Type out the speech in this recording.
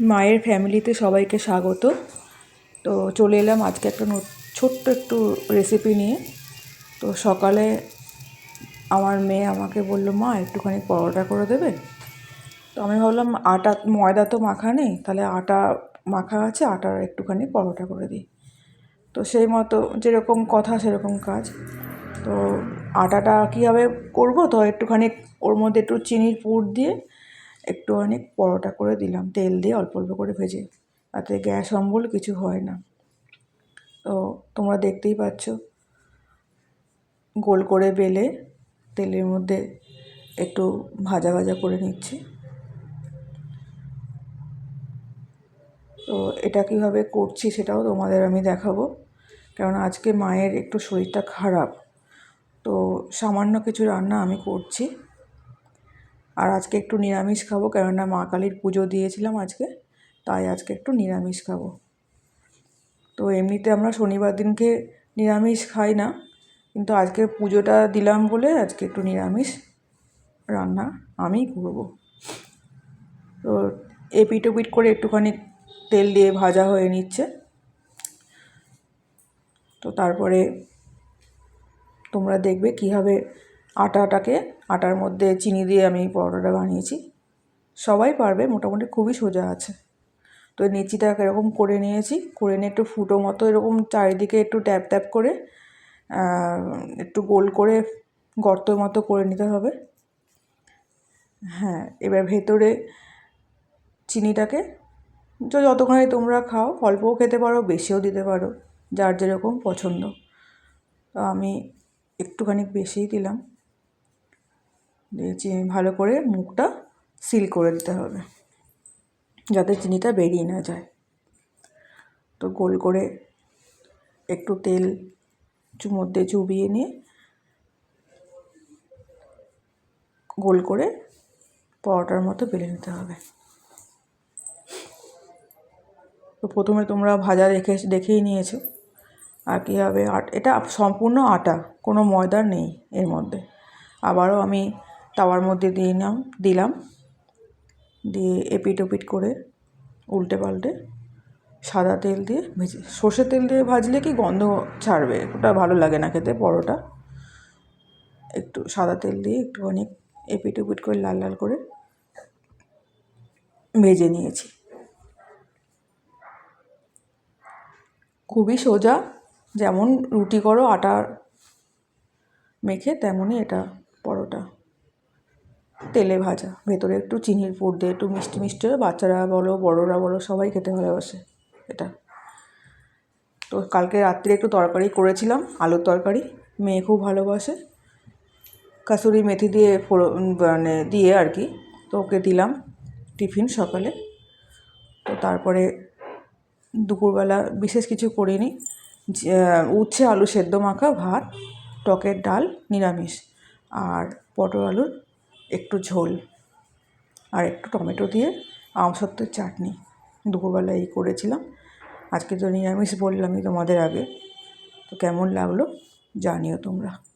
মায়ের ফ্যামিলিতে সবাইকে স্বাগত। তো চলে এলাম আজকে একটা ছোট্ট একটু রেসিপি নিয়ে। তো সকালে আমার মেয়ে আমাকে বলল, মা, একটুখানি পরোটা করে দেবে? তো আমি ভাবলাম, আটা, ময়দা তো মাখা নেই, তাহলে আটা মাখা আছে আটার একটুখানি পরোটা করে দিই। তো সেই মতো যেরকম কথা, সেরকম কাজ। তো আটাটা কীভাবে করব? তো একটুখানি ওর মধ্যে একটু চিনির পুর দিয়ে একটু অনেক পরোটা করে দিলাম, তেল দিয়ে অল্প অল্প করে ভেজে। তাতে গ্যাস, অম্বল কিছু হয় না। তো তোমরা দেখতেই পাচ্ছ, গোল করে বেলে তেলের মধ্যে একটু ভাজা ভাজা করে নিচ্ছি। তো এটা কীভাবে করছি সেটাও তোমাদের আমি দেখাবো। কারণ আজকে মায়ের একটু শরীরটা খারাপ, তো সামান্য কিছু রান্না আমি করছি। আর আজকে একটু নিরামিষ খাব, কেননা মা কালীর পুজো দিয়েছিলাম আজকে, তাই আজকে একটু নিরামিষ খাব। তো এমনিতে আমরা শনিবার দিনকে নিরামিষ খাই না, কিন্তু আজকে পুজোটা দিলাম বলে আজকে একটু নিরামিষ রান্না আমি করব। তো এপিট ওপিট করে একটুখানি তেল দিয়ে ভাজা হয়ে নিচ্ছে। তো তারপরে তোমরা দেখবে কীভাবে আটাটাকে, আটার মধ্যে চিনি দিয়ে আমি পরোটাটা বানিয়েছি। সবাই পারবে, মোটামুটি খুবই সোজা আছে। তো নিচিটা এরকম করে নিয়েছি, করে নিয়ে একটু ফুটো মতো এরকম চারিদিকে একটু ট্যাপ ট্যাপ করে একটু গোল করে গর্ত মতো করে নিতে হবে। হ্যাঁ এবার ভেতরে চিনিটাকে যতখানি তোমরা খাও, অল্পও খেতে পারো, বেশিও দিতে পারো, যার যেরকম পছন্দ। তো আমি একটুখানি বেশিই দিলাম। দিয়ে ভালো করে মুখটা সিল করে দিতে হবে, যাতে চিনিটা বেরিয়ে না যায়। তো গোল করে একটু তেল মধ্যে চুবিয়ে নিয়ে গোল করে পরোটার মতো বেলে নিতে হবে। তো প্রথমে তোমরা ভাজা দেখে, দেখেই নিয়েছো। আর কীভাবে আট, এটা সম্পূর্ণ আটা, কোনো ময়দা নেই এর মধ্যে। আবারও আমি তাওয়ার মধ্যে দিয়ে নাম দিলাম। দিয়ে এপিট ওপিট করে উল্টে পাল্টে সাদা তেল দিয়ে ভেজে সর্ষের তেল দিয়ে ভাজলে কি গন্ধ ছাড়বে? ওটা ভালো লাগে না খেতে, পরোটা। একটু সাদা তেল দিয়ে একটুখানি এপিট ওপিট করে লাল লাল করে ভেজে নিয়েছি। খুবই সোজা, যেমন রুটি করো, আটার মেখে তেমনই এটা পরোটা। তেলে ভাজা। ভেতরে একটু চিনির পুর দিয়ে একটু মিষ্টি মিষ্টি বাচ্চারা বলো, বড়োরা বলো, সবাই খেতে ভালোবাসে এটা। তো কালকে রাত্রে একটু তরকারি করেছিলাম, আলুর তরকারি। মেয়ে খুব ভালোবাসে। কাসুরি মেথি দিয়ে ফোড়ন মানে দিয়ে আর কি। তো ওকে দিলাম টিফিন সকালে। তো তারপরে দুপুরবেলা বিশেষ কিছু করিনি। উচ্ছে, আলু সেদ্ধ মাখা, ভাত, টকের ডাল, নিরামিষ। আর পটল আলুর একটু ঝোল আর একটু টমেটো দিয়ে আম সত্ত্বের চাটনি। দুপুরবেলা এই করেছিলাম। আজকে তো নিরামিষ বললামই তোমাদের আগে। তো কেমন লাগল জানিও তোমরা।